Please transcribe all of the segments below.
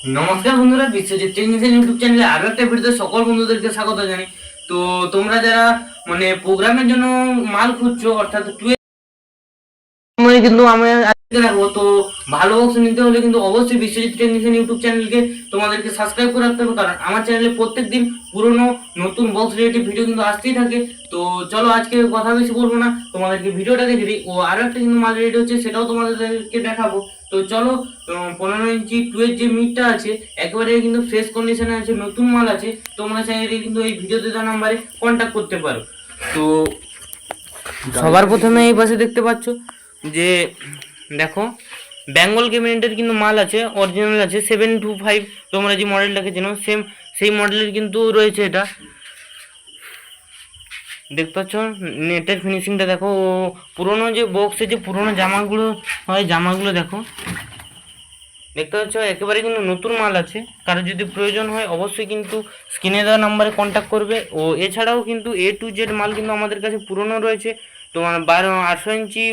নমস্কার বন্ধুরা, Biswajit technical YouTube চ্যানেলে আরও একটা ভিডিওতে সকল বন্ধুদেরকে স্বাগত জানাই। তো তোমরা যারা মানে প্রোগ্রামের জন্য মাল খুঁজছো, অর্থাৎ কিন্তু আমি আজকে তো ভালো বক্স নিতে হলে কিন্তু অবশ্যই বিশ্বজিৎ টেকনিক্যাল ইউটিউব চ্যানেলকে তোমাদেরকে সাবস্ক্রাইব করে রাখতে হবে, কারণ আমার চ্যানেলে প্রত্যেকদিন পুরনো, নতুন বক্স রিলেটেড ভিডিও কিন্তু আসতেই থাকে। তো চলো আজকে কথা বেশি বলব না, তোমাদেরকে ভিডিওটা দেখে দিই ও আরও একটা কিন্তু মাল রেডি হচ্ছে, সেটাও তোমাদেরকে দেখাবো। তো চলো পনেরো ইঞ্চি টুয়ের যে মিটটা আছে, একেবারে কিন্তু ফ্রেশ কন্ডিশনে আছে, নতুন মাল আছে, তোমরা চাইলে কিন্তু এই ভিডিওতে দেওয়া নাম্বারে কন্ট্যাক্ট করতে পারো। তো সবার প্রথমে এই পাশে দেখতে পাচ্ছ যে, দেখো বেঙ্গল ক্যাবিনেটের কিন্তু মাল আছে অরিজিনাল আছে সেভেন টু ফাইভ তোমরা যে মডেলটাকে চেনো সেম সেই মডেলের কিন্তু রয়েছে এটা। দেখতে পাচ্ছ? নেটের ফিনিশিংটা দেখো, ও পুরোনো যে বক্সে যে পুরোনো জামাগুলো হয়, জামাগুলো দেখো। দেখতে পাচ্ছ? একেবারে কিন্তু নতুন মাল আছে। কারও যদি প্রয়োজন হয়, অবশ্যই কিন্তু স্ক্রিনে দেওয়া নাম্বারে কন্ট্যাক্ট করবে। ও, এছাড়াও কিন্তু এ টু জেড মাল কিন্তু আমাদের কাছে পুরনো রয়েছে। তোমার বারো আটশো ইঞ্চি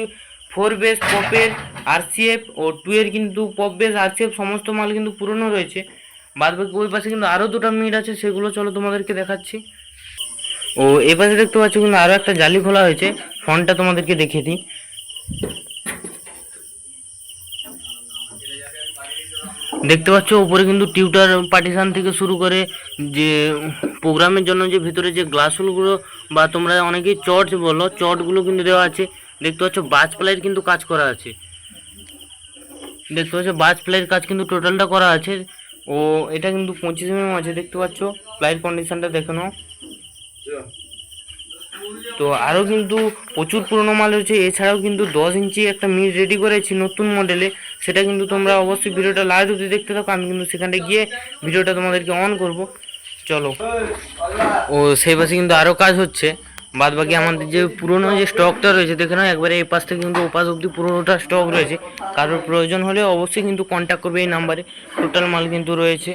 ফোর বেস পপের আরসিএফ ও টু এর কিন্তু পপ বেস আরসিএফ সমস্ত মাল কিন্তু পুরনো রয়েছে। বাদ বাকি ওই পাশে কিন্তু আরও দুটো মিট আছে, সেগুলো চলো তোমাদেরকে দেখাচ্ছি। ও এপাশে দেখতে পাচ্ছ কিন্তু আরও একটা জালি খোলা হয়েছে। ফোনটা তোমাদেরকে দেখিয়ে দিই। দেখতে পাচ্ছ উপরে কিন্তু টিউটার পার্টিশন থেকে শুরু করে যে প্রোগ্রামের জন্য যে ভিতরে যে গ্লাসগুলো বা তোমরা অনেকেই চট বলো চটগুলো কিন্তু দেওয়া আছে। দেখতে পাচ্ছ বাজ প্লাইয়ের কিন্তু কাজ করা আছে। দেখতে পাচ্ছ বাজ প্লাইয়ের কাজ কিন্তু টোটালটা করা আছে। ও, এটা কিন্তু পঁচিশ এমএম আছে, দেখতে পাচ্ছ। প্লাইয়ের কন্ডিশনটা দেখে নাও। তো আরও কিন্তু প্রচুর পুরোনো মাল রয়েছে এছাড়াও কিন্তু দশ ইঞ্চি একটা মিল রেডি করেছি নতুন মডেলে সেটা কিন্তু তোমরা অবশ্যই ভিডিওটা লাইভ অবধি দেখতে থাকো। আমি কিন্তু সেখানে গিয়ে ভিডিওটা তোমাদেরকে অন করব। চলো। ও, সেই পাশে কিন্তু আরও কাজ হচ্ছে। বাদ বাকি আমাদের যে পুরোনো যে স্টকটা রয়েছে, দেখে নাও, একবারে এই পাশ থেকে কিন্তু ওপাশ অব্দি পুরোনোটা স্টক রয়েছে। কারোর প্রয়োজন হলে অবশ্যই কিন্তু কন্ট্যাক্ট করবে এই নাম্বারে টোটাল মাল কিন্তু রয়েছে।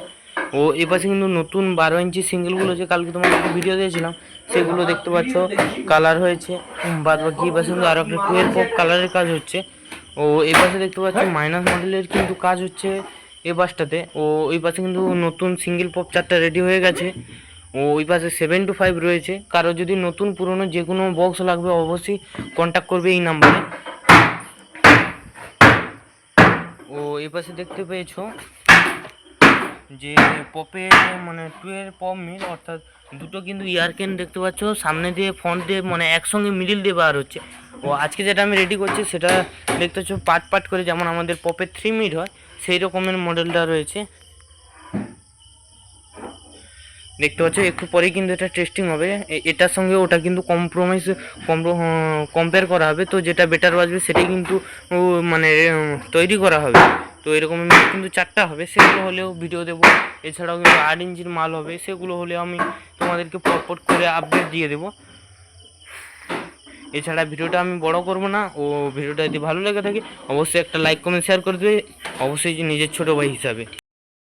ও এ পাশে কিন্তু নতুন বারো ইঞ্চি সিঙ্গেলগুলো যে কালকে তোমাদেরকে ভিডিও দিয়েছিলাম, সেগুলো দেখতে পাচ্ছ কালার হয়েছে বাদ বাকি এই পাশে কিন্তু আরও একটা টুয়েলভ পপ কালারের কাজ হচ্ছে। ও এই পাশে দেখতে পাচ্ছ মাইনাস মডেলের কিন্তু কাজ হচ্ছে এ বাসটাতে ও ওই পাশে কিন্তু নতুন সিঙ্গেল পপ চারটা রেডি হয়ে গেছে। ও ওই পাশে সেভেন টু ফাইভ রয়েছে। কারও যদি নতুন, পুরনো যে কোনো বক্স লাগবে, অবশ্যই কন্ট্যাক্ট করবে এই নাম্বারে ও এই পাশে দেখতে পেয়েছ যে পপে মানে টুয়ের পপ মিল, অর্থাৎ দুটো কিন্তু ইয়ারকেন দেখতে পাচ্ছ, সামনে দিয়ে ফ্রন্ট দিয়ে মানে একসঙ্গে মিডিল দিয়ে বার হচ্ছে। ও আজকে যেটা আমি রেডি করছি, সেটা দেখতে পাচ্ছ পার্ট পার্ট করে যেমন আমাদের পপের থ্রি মিড হয়, সেই রকমের মডেলটা রয়েছে। দেখতে পাচ্ছ, একটু পরেই কিন্তু এটা টেস্টিং হবে। এটার সঙ্গে ওটা কিন্তু কম্প্রোমাইজ কম্পেয়ার করা হবে। তো যেটা বেটার বাজবে, সেটাই কিন্তু মানে তৈরি করা হবে। তো এরকম কিন্তু চারটা হবে, সেগুলো হলেও ভিডিও দেবো। এছাড়াও কিন্তু আট ইঞ্চির মাল হবে, সেগুলো হলেও আমি তোমাদেরকে পটপট করে আপডেট দিয়ে দেবো। এছাড়া ভিডিওটা আমি বড় করব না, ও ভিডিওটা যদি ভালো লেগে থাকে, অবশ্যই একটা লাইক কমেন্ট শেয়ার করে দেবে। অবশ্যই নিজের ছোটো ভাই হিসাবে।